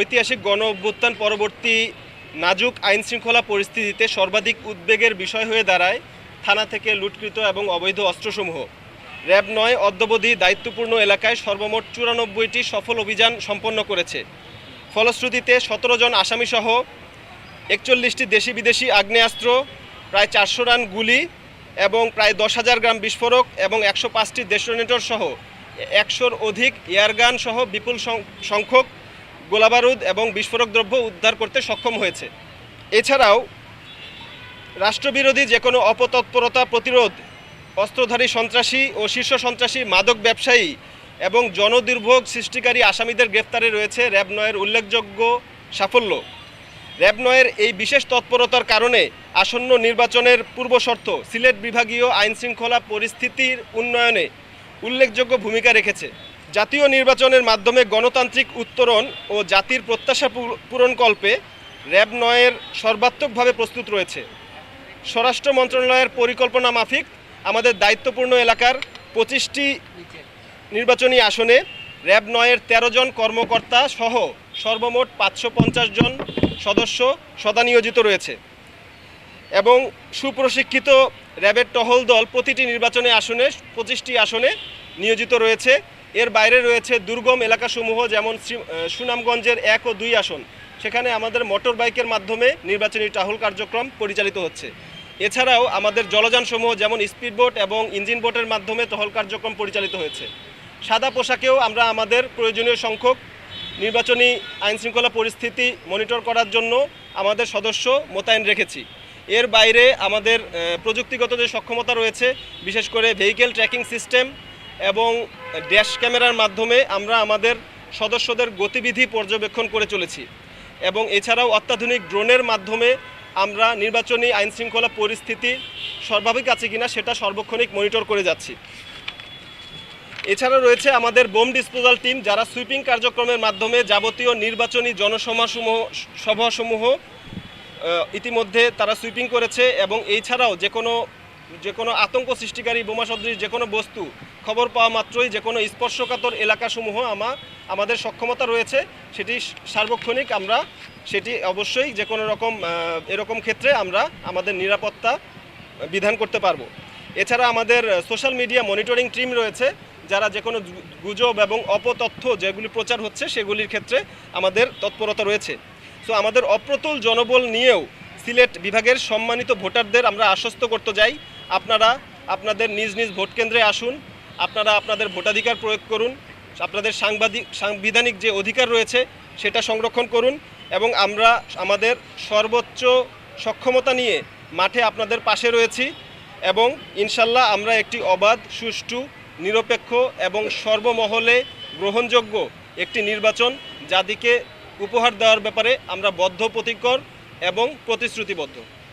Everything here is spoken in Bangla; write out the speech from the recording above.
ঐতিহাসিক গণ অভ্যুত্থান পরবর্তী নাজুক আইন শৃঙ্খলা পরিস্থিতিতে সর্বাধিক উদ্বেগের বিষয় হয়ে দাঁড়ায় থানা থেকে লুটকৃত এবং অবৈধ অস্ত্রসমূহ। র্যাব নয়, অদ্যবধি দায়িত্বপূর্ণ এলাকায় সর্বমোট চুরানব্বইটি সফল অভিযান সম্পন্ন করেছে। ফলশ্রুতিতে সতেরো জন আসামিসহ একচল্লিশটি দেশি বিদেশি আগ্নেয়াস্ত্র, প্রায় চারশো রান গুলি এবং প্রায় দশ হাজার গ্রাম বিস্ফোরক এবং একশো পাঁচটি ডেস্টোনেটর সহ একশোর অধিক এয়ারগান সহ বিপুল সংখ্যক গোলাবারুদ এবং বিস্ফোরক দ্রব্য উদ্ধার করতে সক্ষম হয়েছে। এছাড়াও, রাষ্ট্রবিরোধী যে কোনো অপতৎপরতা প্রতিরোধ, অস্ত্রধারী সন্ত্রাসী ও শীর্ষ সন্ত্রাসী মাদক ব্যবসায়ী এবং জনদুর্ভোগ সৃষ্টিকারী আসামিদের গ্রেপ্তারে রয়েছে র্যাব নয়ের উল্লেখযোগ্য সাফল্য। র্যাব নয়ের এই বিশেষ তৎপরতার কারণে আসন্ন নির্বাচনের পূর্বশর্ত সিলেট বিভাগীয় আইনশৃঙ্খলা পরিস্থিতির উন্নয়নে উল্লেখযোগ্য ভূমিকা রেখেছে। জাতীয় নির্বাচনের মাধ্যমে গণতান্ত্রিক উত্তরণ ও জাতির প্রত্যাশা পূর- পূরণকল্পে র্যাব নয়ের সর্বাত্মকভাবে প্রস্তুত রয়েছে। স্বরাষ্ট্র মন্ত্রণালয়ের পরিকল্পনা মাফিক আমাদের দায়িত্বপূর্ণ এলাকার পঁচিশটি নির্বাচনী আসনে র্যাব নয়ের ১৩ জন কর্মকর্তা সহ সর্বমোট পাঁচশো পঞ্চাশ জন সদস্য সদানিয়োজিত রয়েছে। এবং সুপ্রশিক্ষিত র্যাবের টহল দল প্রতিটি নির্বাচনী আসনে, পঁচিশটি আসনে নিয়োজিত রয়েছে। এর বাইরে রয়েছে দুর্গম এলাকাসমূহ, যেমন সুনামগঞ্জের এক ও দুই আসন। সেখানে আমাদের মোটর বাইকের মাধ্যমে নির্বাচনী টহল কার্যক্রম পরিচালিত হচ্ছে। এছাড়াও আমাদের জলযানসমূহ, যেমন স্পিডবোট এবং ইঞ্জিন বোটের মাধ্যমে টহল কার্যক্রম পরিচালিত হয়েছে। সাদা পোশাকেও আমরা আমাদের প্রয়োজনীয় সংখ্যক নির্বাচনী আইনশৃঙ্খলা পরিস্থিতি মনিটর করার জন্য আমাদের সদস্য মোতায়েন রেখেছি। এর বাইরে আমাদের প্রযুক্তিগত যে সক্ষমতা রয়েছে, বিশেষ করে ভেহিকেল ট্র্যাকিং সিস্টেম এবং ড্যাশ ক্যামেরার মাধ্যমে আমরা আমাদের সদস্যদের গতিবিধি পর্যবেক্ষণ করে চলেছি এবং এছাড়াও অত্যাধুনিক ড্রোনের মাধ্যমে আমরা নির্বাচনী আইন শৃঙ্খলা পরিস্থিতি স্বাভাবিক আছে কিনা সেটা সর্বক্ষণিক মনিটর করে যাচ্ছি। এছাড়া রয়েছে আমাদের বোম ডিসপোজাল টিম যারা সুইপিং কার্যক্রমের মাধ্যমে যাবতীয় নির্বাচনী জনসমাসমূহ, সভাসমূহ ইতিমধ্যে তারা সুইপিং করেছে এবং এছাড়াও যে কোনো যে কোনো আতঙ্ক সৃষ্টিকারী বোমা সদৃশ যে কোনো বস্তু খবর পাওয়া মাত্রই যে কোনো স্পর্শকাতর এলাকাসমূহ আমা, আমাদের সক্ষমতা রয়েছে। সেটি সার্বক্ষণিক আমরা, সেটি অবশ্যই যে কোনো রকম এরকম ক্ষেত্রে আমরা আমাদের নিরাপত্তা বিধান করতে পারব। এছাড়া আমাদের সোশ্যাল মিডিয়া মনিটরিং টিম রয়েছে, যারা যে কোনো গুজব এবং অপতথ্য যেগুলি প্রচার হচ্ছে, সেগুলির ক্ষেত্রে আমাদের তৎপরতা রয়েছে। সো আমাদের অপ্রতুল জনবল নিয়েও সিলেট বিভাগের সম্মানিত ভোটারদের আমরা আশ্বস্ত করতে যাই আপনারা আপনাদের নিজ নিজ ভোট কেন্দ্রে আসুন, আপনারা আপনাদের ভোটাধিকার প্রয়োগ করুন, আপনাদের সাংবাদিক, সাংবিধানিক যে অধিকার রয়েছে সেটা সংরক্ষণ করুন এবং আমরা আমাদের সর্বোচ্চ সক্ষমতা নিয়ে মাঠে আপনাদের পাশে রয়েছি এবং ইনশাল্লাহ আমরা একটি অবাধ, সুষ্ঠু, নিরপেক্ষ এবং সর্বমহলে গ্রহণযোগ্য একটি নির্বাচন যাদিকে উপহার দেওয়ার ব্যাপারে আমরা বদ্ধ প্রতিজ্ঞর এবং প্রতিশ্রুতিবদ্ধ।